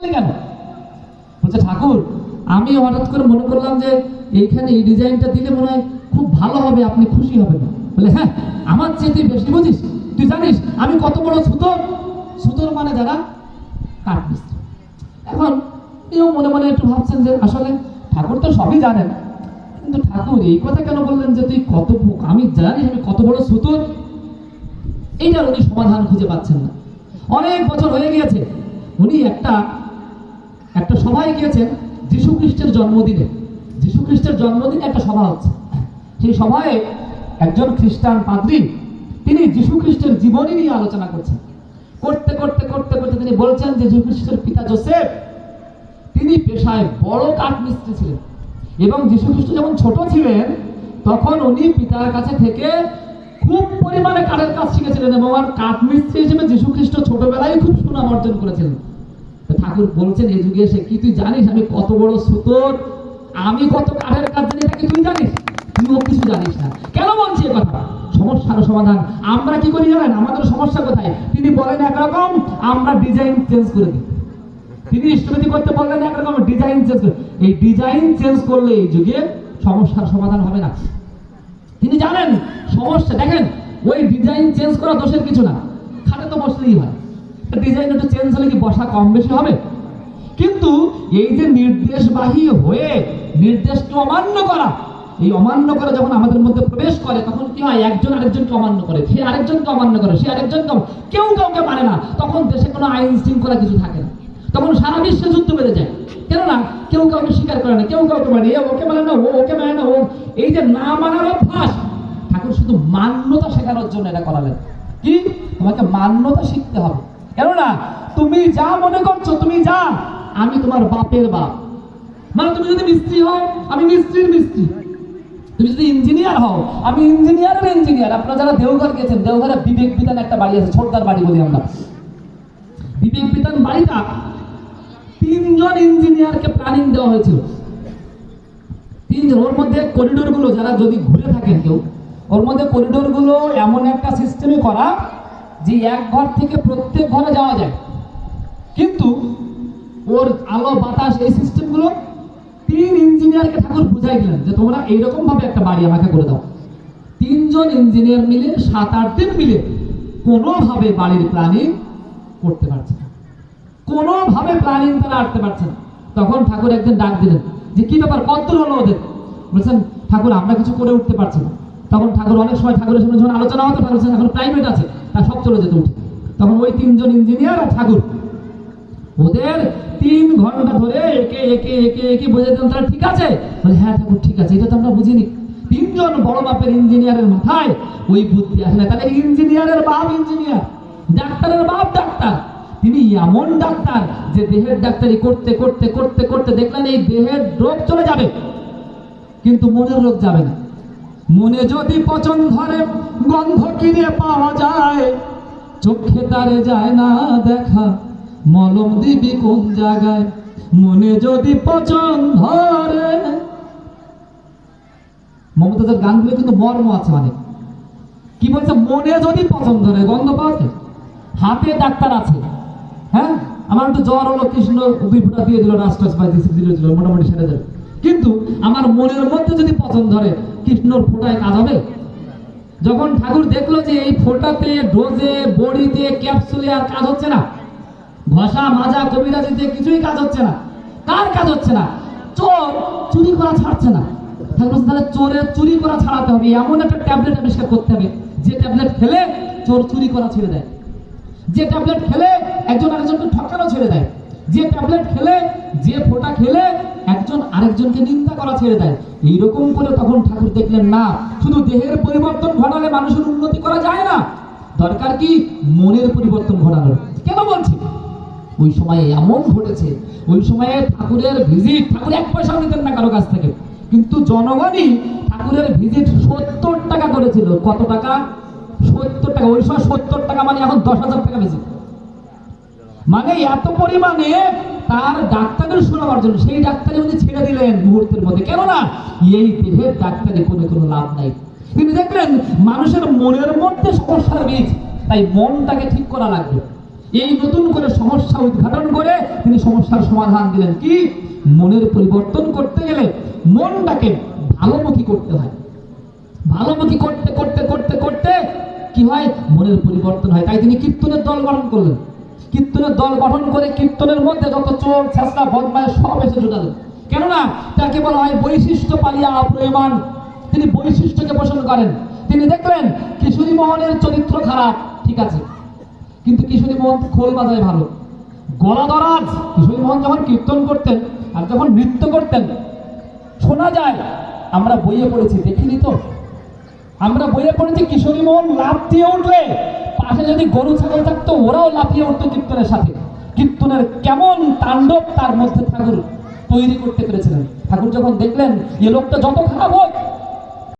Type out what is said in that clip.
কেন? বলছে, ঠাকুর, আমি হঠাৎ করে মনে করলাম যে এইখানে এই ডিজাইনটা দিলে মনে খুব ভালো হবে, আপনি খুশি হবেন। বলে হ্যাঁ আমার চেয়ে তুই বেশি বুঝিস। তুই জানিস, আমি কত বড় মানে যারা এখন এও মনে মনে একটু ভাবছেন যে আসলে ঠাকুর তো সবই জানেন। কিন্তু ঠাকুর, এই কথা কেন বললেন যে তুই কত আমি জানি আমি কত বড় সুতোর এইটার উনি সমাধান খুঁজে পাচ্ছেন না। অনেক বছর হয়ে গিয়েছে। উনি একটা একটা সভায় গিয়েছেন যীশু খ্রিস্টের জন্মদিনে। যীশু খ্রিস্টের জন্মদিনে একটা সভা হচ্ছে। সেই সভায় একজন খ্রিস্টান পাদ্রী, তিনি যীশু খ্রিস্টের জীবনী নিয়ে আলোচনা করছেন। করতে করতে করতে করতে তিনি বলছেন যে যীশু খ্রিস্টের পিতা জোসেফ, তিনি পেশায় বড় কাঠ মিস্ত্রি ছিলেন এবং যীশু খ্রিস্ট যখন ছোট ছিলেন, তখন উনি পিতার কাছে থেকে খুব পরিমাণে কাঠের কাজ শিখেছিলেন এবং আর কাঠমিস্ত্রি হিসেবে যীশু খ্রিস্ট ছোটবেলায় খুব সুনাম অর্জন করেছিলেন। ঠাকুর বলছেন এই যুগে এসে কি তুই জানিস? আমি কত বড় সুতোর, আমি কত কাঠের কাজ জানি এটা কি তুই জানিস? তুইও কিছু জানিস না। কেন বলছি এ কথা? সমস্যার সমাধান। আমরা কি করি জানেন? আমাদের সমস্যা কোথায়? তিনি বলেন একরকম, আমরা ডিজাইন চেঞ্জ করে দিই। তিনি ইষ্টবিধি করতে বললেন একরকম ডিজাইন চেঞ্জ করে এই ডিজাইন চেঞ্জ করলে এই যুগে সমস্যার সমাধান হবে না। তিনি জানেন, সমস্যা দেখেন, ওই ডিজাইন চেঞ্জ করা দোষের কিছু না। খাটে তো বসলেই হয়। ডিজাইন একটু চেঞ্জ হলে কি বসা কম বেশি হবে? কিন্তু এই যে নির্দেশবাহী হয়ে নির্দেশকে অমান্য করা, এই অমান্য করে যখন আমাদের মধ্যে প্রবেশ করে, তখন কি হয়? একজন আরেকজনকে অমান্য করে। সে আরেকজনকে অমান্য করে, সে কেউ কাউকে মানে না। তখন দেশে কোনো আইন শৃঙ্খলা কিছু থাকে না। তখন সারা বিশ্বে যুদ্ধ বেড়ে যায়। কেননা কেউ কাউকে স্বীকার করে না, কেউ কাউকে মানে এ ওকে মানে না, ও ওকে মানে না, ও। এই যে না মানার অভ্যাস, ঠাকুর শুধু মান্যতা শেখানোর জন্য এটা করালেন। কি? তোমাকে মান্যতা শিখতে হবে। কেননা তুমি যা মনে করছ, তুমি যা, আমি তোমার বাপের বাপ। মানে তুমি যদি মিস্ত্রি হও, আমি মিস্ত্রির মিস্ত্রি। তুমি যদি ইঞ্জিনিয়ার হও, আমি ইঞ্জিনিয়ারের ইঞ্জিনিয়ার। আপনারা যারা দেওঘর গেছেন দেওঘরে বিবেক বিধান একটা বাড়ি আছে, ছোটদার বাড়ি বলি আমরা। বিবেক বিধান বাড়িটা তিনজন ইঞ্জিনিয়ারকে প্ল্যানিং দেওয়া হয়েছিল। তিনজন, ওর মধ্যে করিডোরগুলো যারা যদি ঘুরে থাকেন কেউ, ওর মধ্যে করিডোরগুলো এমন একটা সিস্টেমে করা যে এক ঘর থেকে প্রত্যেক ঘরে যাওয়া যায়। কিন্তু ওর আলো, বাতাস এই সিস্টেমগুলো তিন ইঞ্জিনিয়ারকে ঠাকুর বুঝাই দিলেন যে তোমরা এইরকম ভাবে একটা বাড়ি আমাকে করে দাও। তিনজন ইঞ্জিনিয়ার মিলে সাত আট দিন মিলে কোনোভাবে বাড়ির প্ল্যানিং করতে পারছে না। কোনোভাবে প্ল্যানিং তারা আটতে পারছে না। তখন ঠাকুর একদিন ডাক দিলেন যে, কি ব্যাপার? কতদূর হলো ওদের? বলছেন, ঠাকুর, আমরা কিছু করে উঠতে পারছি না। তখন ঠাকুর অনেক সময় ঠাকুরের সঙ্গে যখন আলোচনা হতো, ঠাকুর এখন প্রাইভেট আছে। সব চলে যেত উঠে। তখন ওই তিনজন ইঞ্জিনিয়ার আর ঠাকুর, ওদের তিন ঘণ্টা ধরে একে একে একে একে বোঝাই দিলাম তারা ঠিক আছে? বলে হ্যাঁ ঠাকুর, ঠিক আছে, এটা তো আমরা বুঝিনি। তিনজন বড় বাপের ইঞ্জিনিয়ারের মাথায় ওই বুদ্ধি আসে না। তাহলে ইঞ্জিনিয়ারের বাপ ইঞ্জিনিয়ার ডাক্তারের বাপ ডাক্তার। তিনি এমন ডাক্তার যে দেহের ডাক্তারি করতে করতে করতে করতে দেখলেন এই দেহের রোগ চলে যাবে, কিন্তু মনের রোগ যাবে না। মনে যদি পচন ধরে, গন্ধ কিনে পাওয়া যায়, চোখে তারে যায় না দেখা, মলম দিবি কোন জায়গায়? মনে যদি পচন ধরে। মমতাজের গানগুলো কিন্তু মর্ম আছে অনেক কি বলছে? মনে যদি পছন্দ ধরে, গন্ধ পাওয়া হাতে ডাক্তার আছে। হ্যাঁ? আমার একটু জ্বর হলো, কৃষ্ণ দুই ফোঁটা দিয়ে দিল দিল, মোটামুটি সেরে যাবে। কিন্তু আমার মনের মধ্যে যদি পছন্দ ধরে কৃষ্ণর ফোঁটায় কাজ হবে যখন ঠাকুর দেখল যে এই ফোঁটাতে, ডোজে, বড়িতে, ক্যাপসুলে আর কাজ হচ্ছে না, ঘষা, মাজা, কবিরাজিতে কিছুই কাজ হচ্ছে না। কার কাজ হচ্ছে না? চোর চুরি করা ছাড়ছে না। ঠাকুর তাহলে চোরের চুরি করা ছাড়াতে হবে। এমন একটা ট্যাবলেট আবিষ্কার করতে হবে, যে ট্যাবলেট খেলে চোর চুরি করা ছেড়ে দেয়। যে ট্যাবলেট খেলে একজন আরেকজনকে ঠকানো ছেড়ে দেয়। যে ট্যাবলেট খেলে, যে ফোঁটা খেলে একজন আরেকজনকে নিন্দা করা ছেড়ে দেয়। এইরকম করে তখন ঠাকুর দেখলেন, না, শুধু দেহের পরিবর্তন ঘটালে মানুষের উন্নতি করা যায় না। দরকার কি মনের পরিবর্তন ঘটানোর? কেন বলছি? ওই সময়ে এমন ঘটেছে, ওই সময়ে ঠাকুরের ভিজিট ঠাকুর এক পয়সাও নিতেন না কারও কাছ থেকে। কিন্তু জনগণই ঠাকুরের ভিজিট সত্তর টাকা করেছিল। কত টাকা? সত্তর টাকা। ওই সময় সত্তর টাকা মানে এখন দশ হাজার টাকা বেশি। মানে এত পরিমাণে তার ডাক্তারের জন্য সেই ডাক্তারে উনি ছেড়ে দিলেন মুহূর্তের মধ্যে। কেননা এই দেহের ডাক্তারে কোনো কোনো লাভ নাই। তিনি দেখলেন মানুষের মনের মধ্যে সমস্যার বীজ, তাই মনটাকে ঠিক করা লাগবে। এই নতুন করে সমস্যা উদ্ঘাটন করে তিনি সমস্যার সমাধান দিলেন। কি? মনের পরিবর্তন করতে গেলে মনটাকে ভালোমুখী করতে হয়। ভালোমুখী করতে করতে করতে করতে কি হয়? মনের পরিবর্তন হয়। তাই তিনি কীর্তনের দল গঠন করলেন। কীর্তনের দল গঠন করে কীর্তনের মধ্যে যত চোর, ছেঁচড়া বদমায় সব এসে জোটালেন কেননা তাকে বলা হয় বৈশিষ্ট্য পালিয়া প্রয়মান তিনি বৈশিষ্ট্যকে পোষণ করেন। তিনি দেখলেন কিশোরী মোহনের চরিত্র খারাপ, ঠিক আছে। কিন্তু কিশোরী মোহন খোল বাজায় ভালো। গলা দরাজ। কিশোরী মোহন যখন কীর্তন করতেন আর যখন নৃত্য করতেন, শোনা যায়, আমরা বইয়ে পড়েছি, দেখিনি তো? আমরা বইয়ে পড়েছি কিশোরী মোহন লাফ দিয়ে উঠলে পাশে যদি গরু, ছাগল থাকতো, ওরাও লাফিয়ে উঠতো কীর্তনের সাথে। কীর্তনের কেমন তাণ্ডব তার মধ্যে ঠাকুর তৈরি করতে পেরেছিলেন। ঠাকুর যখন দেখলেন, এ লোকটা যত খারাপ হোক